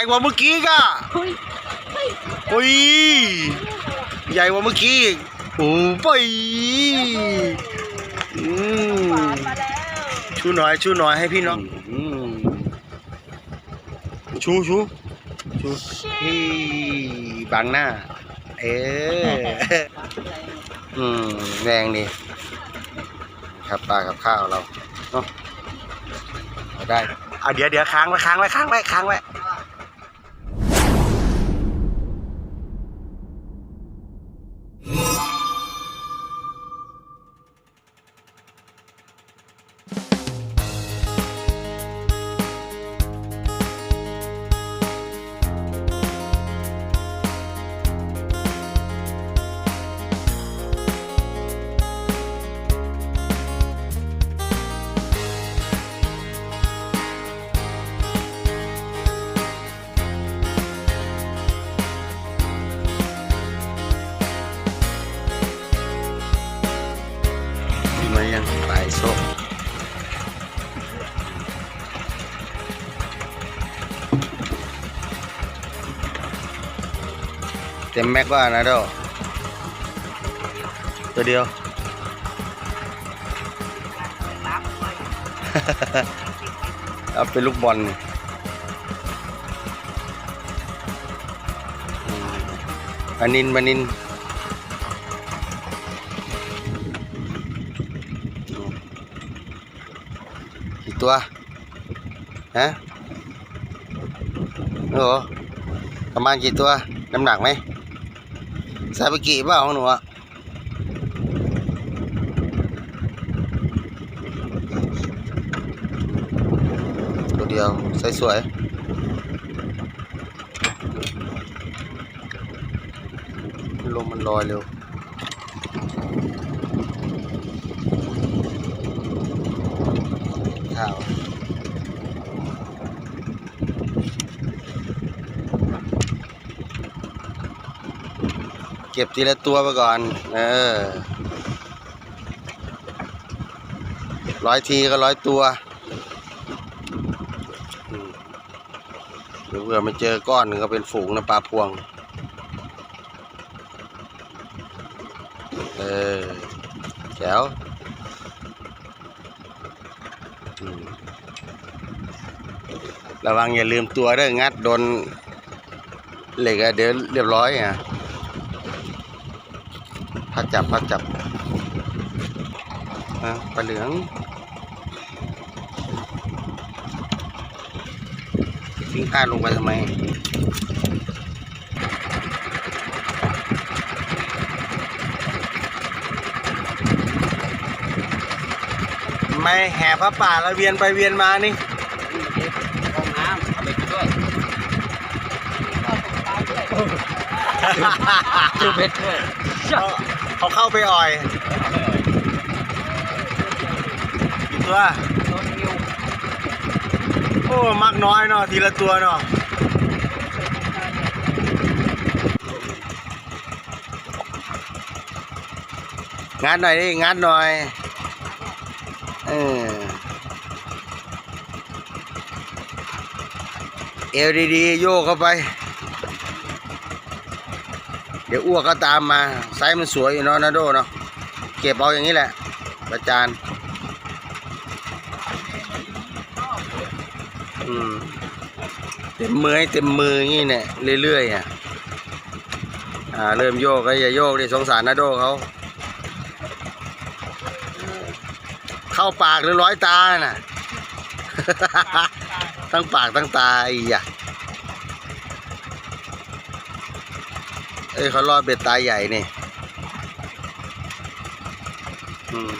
ญ่กว่าเมื่อกี้ก็เฮ้ยเฮ้ยอุ้ยใหญ่กว่าเมื่อกี้อีกโอ้ไปอืมหวานมาแล้วชูหน่อยชูหน่อยให้พี่น้องอืมชูชูชูพี่บังหน้า เอออืมแรงดีครับปลากับข้าวเราเนาะเอาได้เอาเดี๋ยวเดี๋ยวค้างไว้ค้างไว้ค้างไว้ค้างไว้ เต็มแม็กว่านะโดตัวเดียว เอาเป็นลูกบอลนี่อืมานินปานินกี่ตัว ฮะโอ้ประมาณกี่ตัว น้ำหนักไหม ใส่ไปกี่เปล่าของหนูอะตัวเดียวใส่สวยลมมันลอยเร็วเก็บทีละตัวไปก่อน เออร้อยทีก็ร้อยตัวอืมเดี๋ยวเผื่อมาเจอก้อนนึงก็เป็นฝูงนะปลาพวง เออแจ๋วระวังอย่าลืมตัวเด้องัดโดนเหล็กอะเดี๋ยวเรียบร้อยอะ จับพัดจับอะปลาเหลืองทิ้งก้านลงไปทำไมไม่แห่พระป่าแล้วเวียนไปเวียนมานี่ห้องน้ำเอาไปกินด้วยจูเบ็ดด้วย เขาเข้าไปอ่อยตัวโอ้มักน้อยเนาะทีละตัวเนาะงัดหน่อยดิงัดหน่อยเออเอวดีๆโยกเข้าไป เดี๋ยวอ้วกก็ตามมาไซส์มันสวยอยู่เนาะนาโดเนาะเก็บเอาอย่างนี้แหละประจานอืมเต็มมือให้เต็มมืออย่างนี้เนี่ยเรื่อยๆอะอ่าเริ่มโยกก็อย่าโยกดิสงสารนาโดเขาเข้าปากหรือร้อยตาน่ะ ทั้งปากทั้งตาอีอะ อ้ยเขารอดเบ็ดตาใหญ่นี่อืม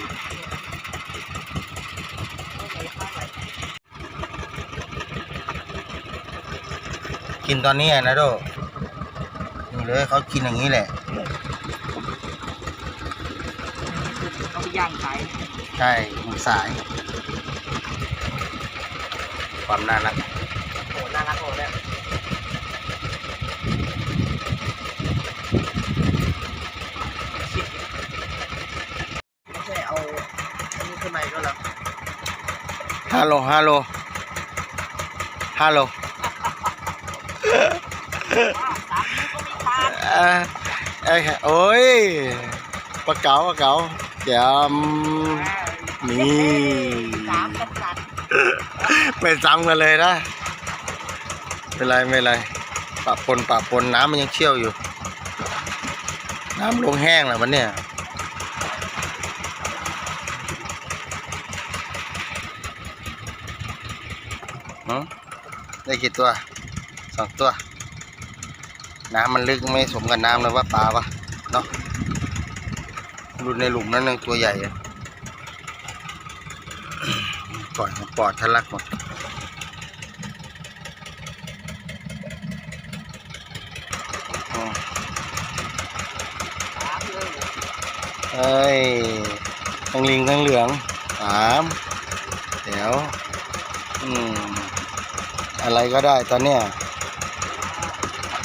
กินตอนนี้อะนะโดนี่เลยเขากินอย่างนี้แหละเอาไปย่างขายใช่หมูสาย ความน่ารัก โหน่ารักโหเนี่ยไม่ใช่เอาอันนี้ขึ้นมาอีกแล้วเหรอ ฮัลโหลฮัลโหลฮัลโหลเอ้ยโอ้ยปลาเก๋าปลาเก๋าแจมนี่สามกษัตริย์ไม่ซ้ำกันเลยนะไม่เป็นไรไม่ไรปะปนปะปนน้ำมันยังเชี่ยวอยู่ น้ำลงแห้งแล้วมันเนี่ย ได้กี่ตัวสองตัว น้ำมันลึกไม่สมกับน้ำเลยว่าปลาปะเนาะดูในหลุมนั้นยังตัวใหญ่ปล่อยปอดทะลักหมดเลยเอ้ยทั้งลิงทั้งเหลืองสามเดี๋ยว อืม อะไรก็ได้ตอนเนี้ย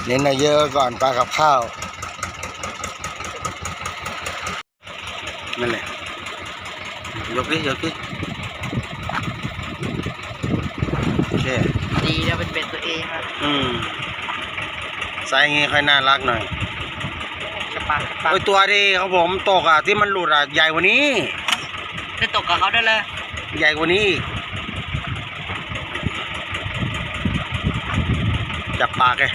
เน้นเอาเยอะก่อนปลากับข้าวนั่นแหละยกดิยกดิโอเคดีนะเป็นเป็ดตัวเองอะอืมไซส์งี้ค่อยน่ารักหน่อยจะปักจะปักโอ้ยตัวที่ของผมตกอะที่มันหลุดอะใหญ่กว่านี้จะตกกับเขาได้เลย ใหญ่กว่านี้อีกจับปากเลย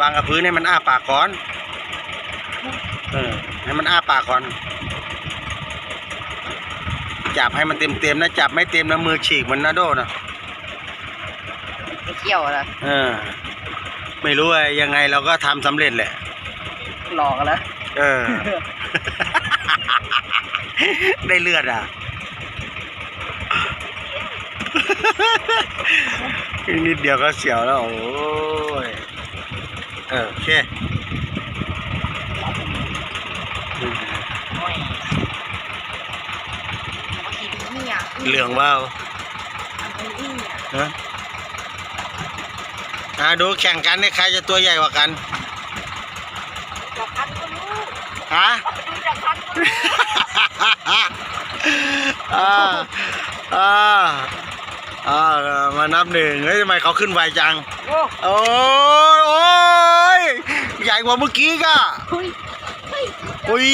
วางกับพื้นให้มันอ้าปากก่อนเออให้มันอ้าปากก่อน จับให้มันเต็มเต็มๆนะจับไม่เต็มนะมือฉีกเหมันนาโดนะไม่เกี่ยวอะไรเออ ไม่รู้ว่ายังไงเราก็ทำสำเร็จแหละ หลอกกันแล้วเออ ได้เลือดอะ อีกนิดเดียวก็เสียวแล้ว โอ้ยเออโอเคโอ้ยมากินเนี่ยเหลืองเปล่าอันนี้เนี่ยฮะอ่าดูแข่งกันเนี่ยใครจะตัวใหญ่กว่ากันจากพันก็รู้ฮะดูจากพันก็รู้อ่าอ่า อ่ามานับหนึ่งเฮ้ยทำไมเขาขึ้นไวจัง โอ้โอ้ยโอ้ยใหญ่กว่าเมื่อกี้ก็เฮ้ยเฮ้ยอุ้ย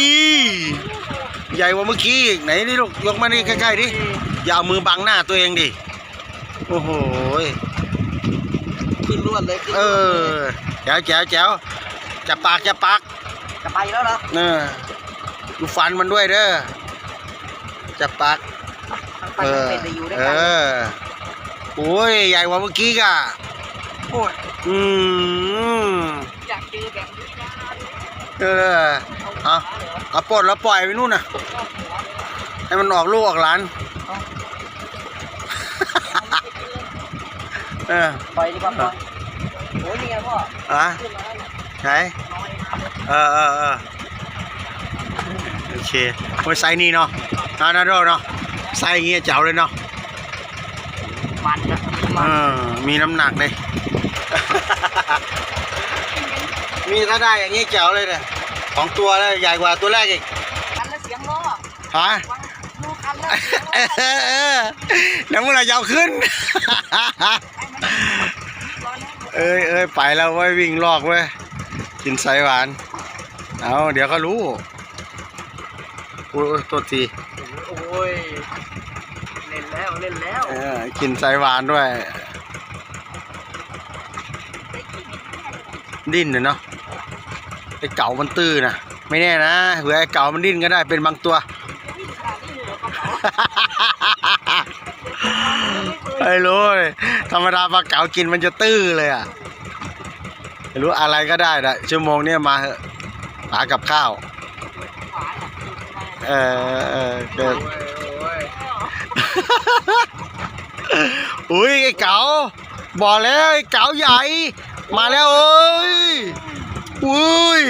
ใหญ่กว่าเมื่อกี้อีกไหนนี่ลูกยกมานี่ใกล้ๆดิอย่าเอามือบังหน้าตัวเองดิโอ้โหยขึ้นรวดเลยขึ้นเอรวดอเลยแจ๋วแจ๋วแจ๋วจะปากจะปากจะไปแล้วเหรอเออดูฟันมันด้วยเด้อจะปากทั้งไปเอทั้งอเป็ดจะอยู่ด้วยเอกันอ โอ้ยใหญ่กว่าเมื่อกี้ก่ะโอ้ยอืมอยากเจอแบบนี้นะเออเอาเอาปลดแล้วปล่อยไปนู่นน่ะ ให้มันออกลูกออกหลานเออปล่อยดีกว่าปล่อยโอ้ยนี่ไงพ่ออะขึ้นมาแล้วเนี่ยไหนเออเออเออโอเคโอ้ยไซส์นี้เนาะนานาโดเนาะไซส์อย่างเงี้ยเจ๋วเลยเนาะมันนะ เอมันอมีน้ำหนักเลย มีถ้าได้อย่างงี้เจ๋วเลยเนี่ยของตัวแล้วใหญ่กว่าตัวแรกอีกคันแล้วเสียงล้อฮะวังดูคันแล้วเสียงล้เอออเออน้ำมันยาวขึ้น เอ้ยเอ้ยไปแล้วเว้ยวิ่งลอกเว้ยกินไสหวาน เอาเดี๋ยวก็รู้โอ้ยโทษที โอ้ยเล่นแล้วเล่น แล้วเออกินไสหวานด้วย ดิ้นเนยเนาะไอ้เก่ามันตื้อนะไม่แน่นะเผื่อไอ้เก่ามันดิ้นก็ได้เป็นบางตัวไม่รู้เลยธรรมดาปลาเก๋ากินมันจะตื้อเลยอะไม่รู้อะไรก็ได้นะชั่วโมงเนี้ยมาเถอะหากับข้าว เออเออเกิด อุ้ยไอ้เก๋าบอกแล้วไอ้เก๋าใหญ่ มาแล้วเอ้ยอุ้ย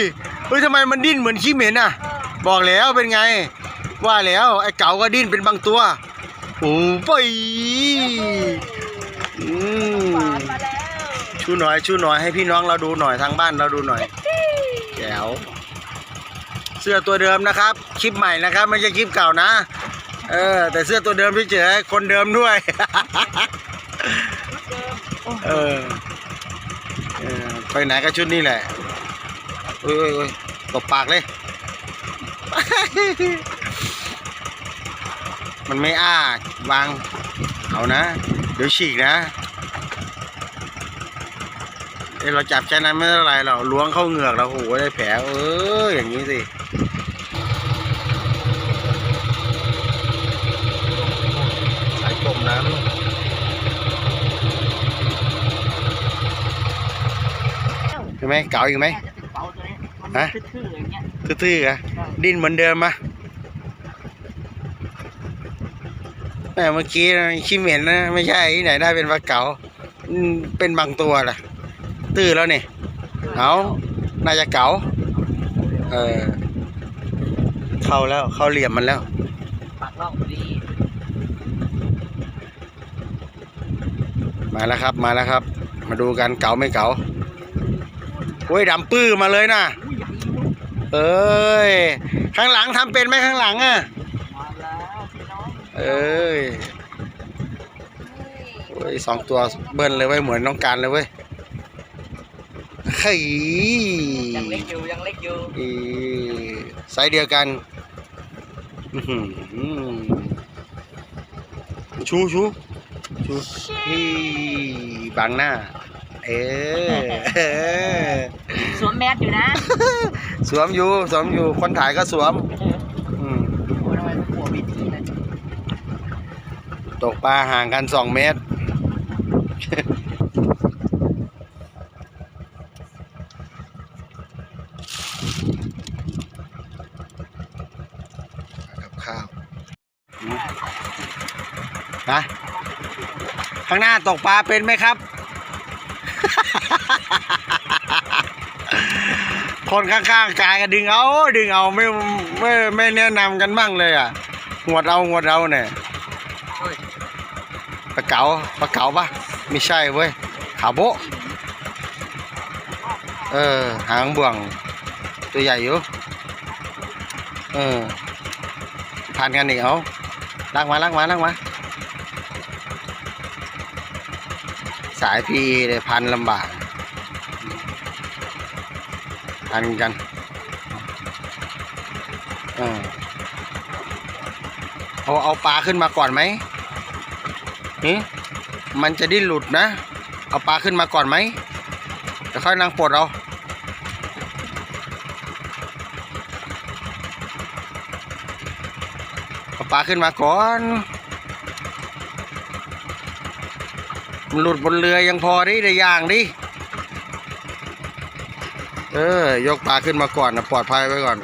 เฮ้ยทำไมมันดิ้นเหมือนขี้เหม็นอะ บอกแล้วเป็นไง ว่าแล้วไอ้เก๋าก็ดิ้นเป็นบางตัวโอ้ไปอืมชูหน่อยชูหน่อยให้พี่น้องเราดูหน่อยทางบ้านเราดูหน่อยแจ๋วเสื้อตัวเดิมนะครับ คลิปใหม่นะครับ ไม่ใช่คลิปเก่านะ เออ แต่เสื้อตัวเดิมเฉยๆคนเดิมด้วยเออไปไหนก็ชุดนี้แหละโอ้ยโอ้ยโอ้ยตบปากเลย มันไม่อ้าวาง เอานะ เดี๋ยวฉีกนะเอ้ยเราจับแค่นั้นไม่เท่าไรหรอกล้วงเข้าเหงือกเราโอ้โหได้แผลเอออย่างนี้สิสามใช่ไหมเก๋าอีกไหมจะติดเป๋าตัวนี้มันฮะทื่อๆอย่างเงี้ยทื่อๆอะดิ้นเหมือนเดิมมะแม่เมื่อกี้ขี้เหม็นนะ ไม่ใช่ที่ไหนได้เป็นปลาเก๋าเป็นบางตัวแหละตื้อแล้วนี่เอาน่าจะเก๋าเออเข้าแล้วเข้าเหลี่ยมมันแล้วปากล่องดี มาแล้วครับมาแล้วครับ มาดูกันเก๋าไม่เก๋าโอ้ยดำปื้อมาเลยนะอุ้ยใหญ่เลยเอ้ยข้างหลังทำเป็นไหมข้างหลังอะมาแล้วพี่น้องเอ้ยโอ้ยสองตัวเบิ้ลเลยเว้ยเหมือนน้องการเลยเว้ยเฮ้ยยังเล็กอยู่ยังเล็กอยู่อีไซส์เดียวกันอื้อหือชู ชูชูนี่บังหน้า เออเออสวมแมสอยู่นะสวมอยู่สวมอยู่คนถ่ายก็สวมอืมโอ้ยทำไมมันกลัววิธีเลยตกปลาห่างกันสองเมตร กับข้าวอืมนะ ข้างหน้าตกปลาเป็นไหมครับ คนข้างๆกายก็ดึงเอา ดึงเอาไม่ไม่ไม่แนะนำกันบ้างเลยอะหวดเอาหวดเอาเนี่ยเฮ้ยปลาเก๋าปลาเก๋าปะไม่ใช่เว้ยขาโบะเออหางบ่วง ตัวใหญ่อยู่เออพันกันอีกเอาลากมาลากมาลากมา สายพีเลยพันลำบาก พันกันเออเอาเอาปลาขึ้นมาก่อนไหมหึมันจะดิ้นหลุดนะ เอาปลาขึ้นมาก่อนไหมเดี๋ยวค่อยนั่งปลดเอาเอาปลาขึ้นมาก่อน มันหลุดบนเรือยังพอดิได้ย่างดิ เออ ยกปลาขึ้นมาก่อนนะปลอดภัยไว้ก่อน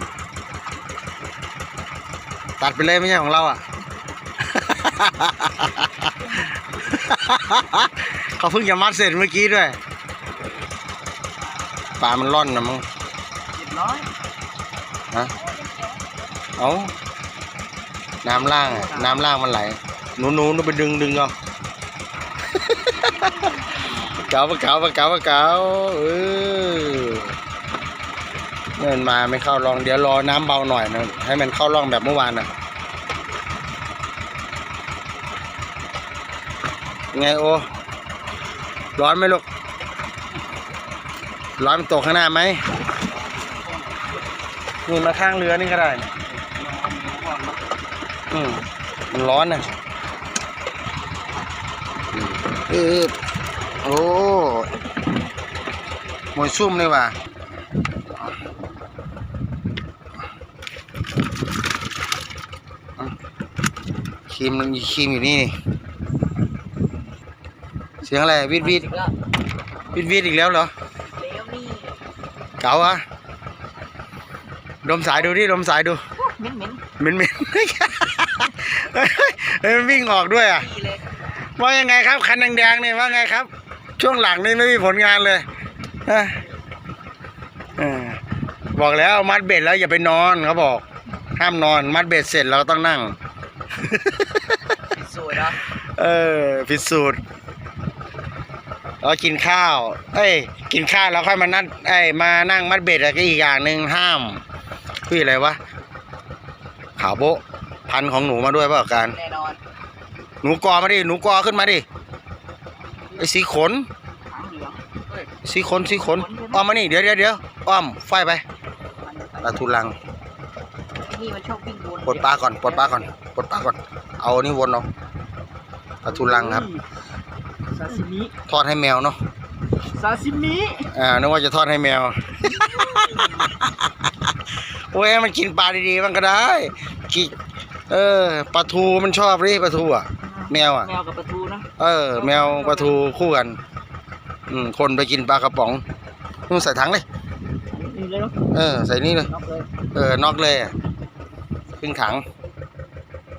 ตัดไปเลยไม่ใช่ของเราอะ เขาเพิ่งจะมัดเสร็จเมื่อกี้ด้วย ปลามันร่อนนะมั้งฮะเอาน้ำล่าง น้ำล่างมันไหลหนูหนูหนูไปดึงดึงเอา เก๋าปะเก๋าปะเก๋าปะเก๋าเออเงินมาไม่เข้าร่องเดี๋ยวรอน้ำเบาหน่อยนะให้มันเข้าร่องแบบเมื่อวานน่ะไงโอร้อนไหมลูกร้อนมันตกข้างหน้าไหมนี่มาข้างเรือนี่ก็ได้อืมมันร้อนนะอืมเออ อ้มวยซุ่มเลยว่ะอะครีมมันมีครีมอยู่นี่นี่ เสียงอะไรวิดวิดอีกแล้ววิดวิดอีกแล้วเหรอเลี้ยวนี่เก๋าอะดมสายดูดิดมสายดูเหม็นเหม็นเหม็นเหม็นเฮ้ยเฮ้ยมันวิ่งออกด้วยอะดีเลยว่ายังไงครับ คันแดงๆนี่ว่าไงครับ ช่วงหลังนี่ไม่มีผลงานเลยฮะเออบอกแล้วมัดเบ็ดแล้วอย่าไปนอนเขาบอก ห้ามนอน มัดเบ็ดเสร็จเราต้องนั่งสวยเนาะเออพิสูจน์เรากินข้าว เอ้ย กินข้าวแล้วค่อยมานัดไอ้ยมานั่งมัดเบ็ดอะก็อีกอย่างหนึ่งห้ามพี่อะไรวะขาวโบะพันธุ์ของหนูมาด้วยเปล่าการแน่นอนหนูกอมาดิหนูกอขึ้นมาดิ ไอ้สีขนหางเหลืองเฮ้ยสีขนสีขนอ้อมมานี่เดี๋ยวเดี๋ยวเดี๋ยวอ้อมไฟไปปลาทูลังนี่มันชอบวิ่งวนปลดปลาก่อนปลดปลาก่อนปลดปลาก่อน เอานี่วนเอาปลาทูลังครับซาซิมิทอดให้แมวเนาะซาซิมิอ่านึกว่าจะทอดให้แมวโอ้ยให้มันกินปลาดีๆมันก็ได้กิเออปลาทูมันชอบดิปลาทูอะแมวอะแมวกับปลาทูนะ เออ แมวปลาทูคู่กัน อืมคนไปกินปลากระป๋องนู่นใส่ถังเลย นี่เลยเนาะเออ ใส่นี่เลยน็อกเลยเออนอกเลยอะครึ่งถัง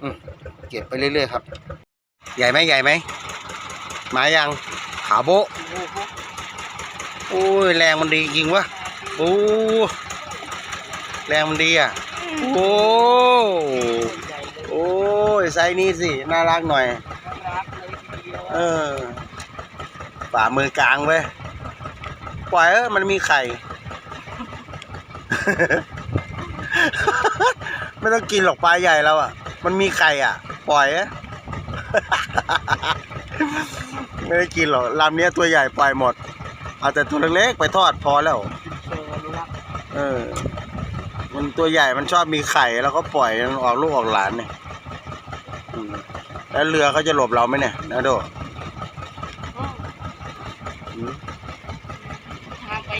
อืมเก็บไปเรื่อยๆครับ ใหญ่ไหมใหญ่ไหมหมายังขาโบะโอ้โหโอ้ยแรงมันดีจริงวะโอ้แรงมันดีอะโอ้ ใหญ่เลยโอ้ยไซส์นี้สิ น่ารักหน่อยรักเลยที เดียวเออฝ่ามือกลางเว้ปล่อยเออมันมีไข่ ไม่ต้องกินหรอกปลาใหญ่แล้วอะ มันมีไข่อะ ปล่อยอะไม่ได้กินหรอกลำเนี้ยตัวใหญ่ปล่อยหมด เอาแต่ตัวเล็กๆไปทอดพอแล้ว เออ มันตัวใหญ่มันชอบมีไข่แล้วก็ปล่อยมันออกลูกออกหลานเนี่ยแล้วเรือเขาจะหลบเราไหมเนี่ยนะโดอืม ทางไป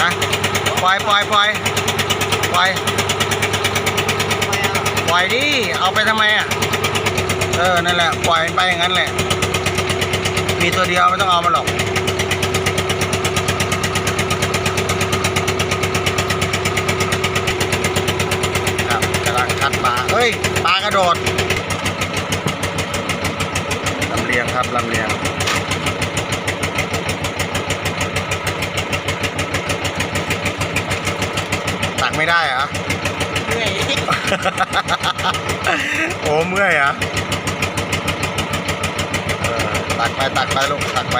นะปล่อยปล่อยปล่อยปล่อย ไปอะ ปล่อยดิ เอาไปทำไมอะ เออ นั่นแหละ ปล่ อยมันไปอย่างนั้นแหละ มีตัวเดียวไม่ต้องเอามันหรอก ครับกำลังคัดปลาเฮ้ย ปลากระโดด ลำเลียงครับ ลำเลียงตักไม่ได้เหรอเหนื่อยโอ้เมื่อยอะ ตักไปตักไปลูกตักไป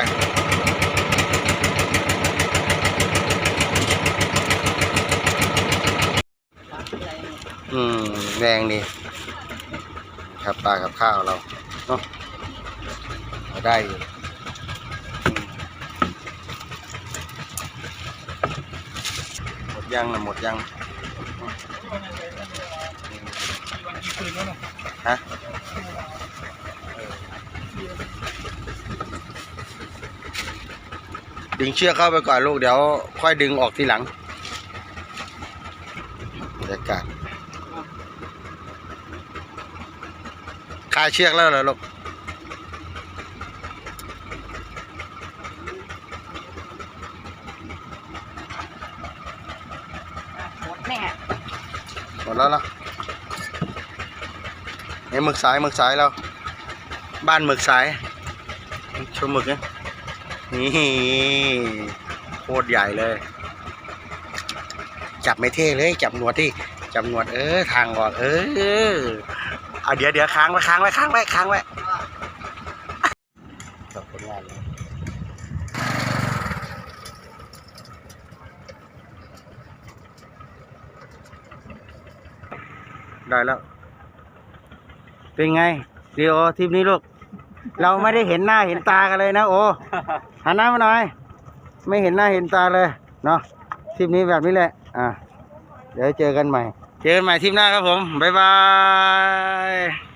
อืมแรงดีครับปลากับข้าวเราเนาะได้อยู่หมดยังนะหมดยังฮะ ดึงเชือกเข้าไปก่อนลูกเดี๋ยว ค่อยดึงออกทีหลังบรรยากาศคลายเชือกแล้วเหรอลูกหมดแน่หมดแล้วล่ะนี่หมึกสายหมึกสายเรา บ้านหมึกสายชมหมึกเนี่ย นี่โคตรใหญ่เลย จับไม่เท่เลย จับหนวดที่จับหนวดเออ ทางออกเออเอาเดี๋ยวเดี๋ยวค้างไว้ค้างไว้ค้างไว้ค้างไว้จบผลงานเลยได้แล้ว เป็นไงดีโอทริปนี้ลูก เราไม่ได้เห็นหน้าเห็นตากันเลยนะโอ้หันหน้ามาหน่อย ไม่เห็นหน้าเห็นตาเลยเนาะทริปนี้แบบนี้แหละ อะเดี๋ยวเจอกันใหม่ เจอกันใหม่ทริปหน้าครับผม บ๊ายบาย